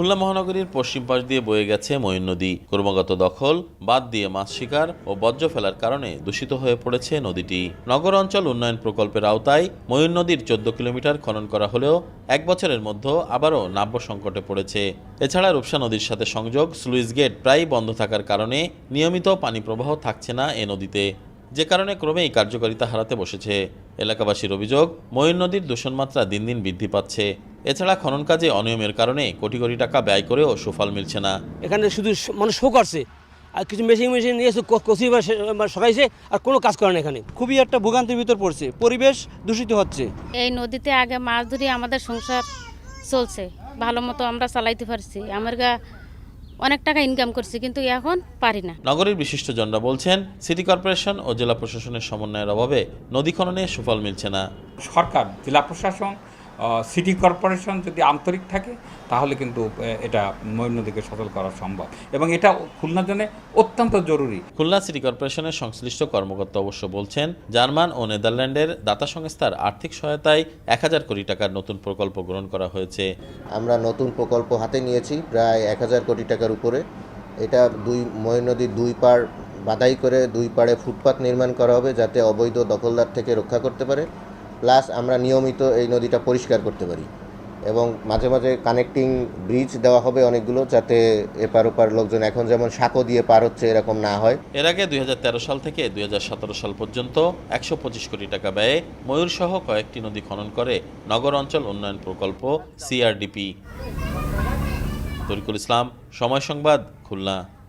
খুলনা মহানগরীর পশ্চিম পাশ দিয়ে বয়ে গেছে ময়ূর নদী। ক্রমাগত দখল বাদ দিয়ে মাছ শিকার ও বর্জ্য ফেলার কারণে দূষিত হয়ে পড়েছে নদীটি। নগর অঞ্চল উন্নয়ন প্রকল্পের আওতায় ময়ূর নদীর চোদ্দ কিলোমিটার খনন করা হলেও এক বছরের মধ্যে আবারও নাব্য সংকটে পড়েছে। এছাড়া রূপসা নদীর সাথে সংযোগ স্লুইস গেট প্রায়ই বন্ধ থাকার কারণে নিয়মিত পানি প্রবাহ থাকছে না এ নদীতে। যে কারণে ক্রমেই কার্যকারিতা হারাতে বসেছে। এলাকাবাসীর অভিযোগ, ময়ূর নদীর দূষণমাত্রা দিন দিন বৃদ্ধি পাচ্ছে। এছাড়া খনন কাজে অনিয়মের কারণে কোটি কোটি টাকা ব্যয় করেও সুফল মিলছে না। এখানে শুধু মানুষ শো করছে। আর কিছু মেশিন মেশিন নিয়ে এসে কচি বা সরাইছে আর কোনো কাজ করে না এখানে। খুবই একটা ভোগান্তির ভিতর পড়ছে। পরিবেশ দূষিত হচ্ছে। এই নদীতে আগে মাছ ধরে আমাদের সংসার চলছে। ভালো মতো আমরা চালাইতে পারছি। আমার গা অনেক টাকা ইনকাম করছি কিন্তু এখন পারি না। নগরীর বিশিষ্টজনরা বলছেন সিটি কর্পোরেশন ও জেলা প্রশাসনের সমন্বয়ের অভাবে নদী খননে সুফল মিলছে না। সরকার জেলা প্রশাসন সিটি কর্পোরেশন যদি আন্তরিক থাকে তাহলে কিন্তু এটা ময়ূর নদীকে সচল করা সম্ভব। এবং এটা খুলনার জন্য অত্যন্ত জরুরি। খুলনা সিটি কর্পোরেশনের সংশ্লিষ্ট কর্মকর্তা অবশ্য বলছেন জার্মান ও নেদারল্যান্ডের দাতা সংস্থার আর্থিক সহায়তায় এক হাজার কোটি টাকার নতুন প্রকল্প গ্রহণ করা হয়েছে। আমরা নতুন প্রকল্প হাতে নিয়েছি প্রায় এক হাজার কোটি টাকার উপরে। এটা দুই ময়ূর নদীর দুই পাড় বাধাই করে দুই পাড়ে ফুটপাত নির্মাণ করা হবে যাতে অবৈধ দখলদার থেকে রক্ষা করতে পারে। প্লাস আমরা নিয়মিত এই নদীটা পরিষ্কার করতে পারি। এবং মাঝে মাঝে কানেক্টিং ব্রিজ দেওয়া হবে অনেকগুলো যাতে এপার ওপার লোকজন এখন যেমন সাঁকো দিয়ে পার হচ্ছে এরকম না হয়। এর আগে দুই হাজার তেরো সাল থেকে দুই হাজার সতেরো সাল পর্যন্ত একশো পঁচিশ কোটি টাকা ব্যয়ে ময়ূর সহ কয়েকটি নদী খনন করে নগর অঞ্চল উন্নয়ন প্রকল্প সিআরডিপি। তরিকুল ইসলাম, সময় সংবাদ, খুলনা।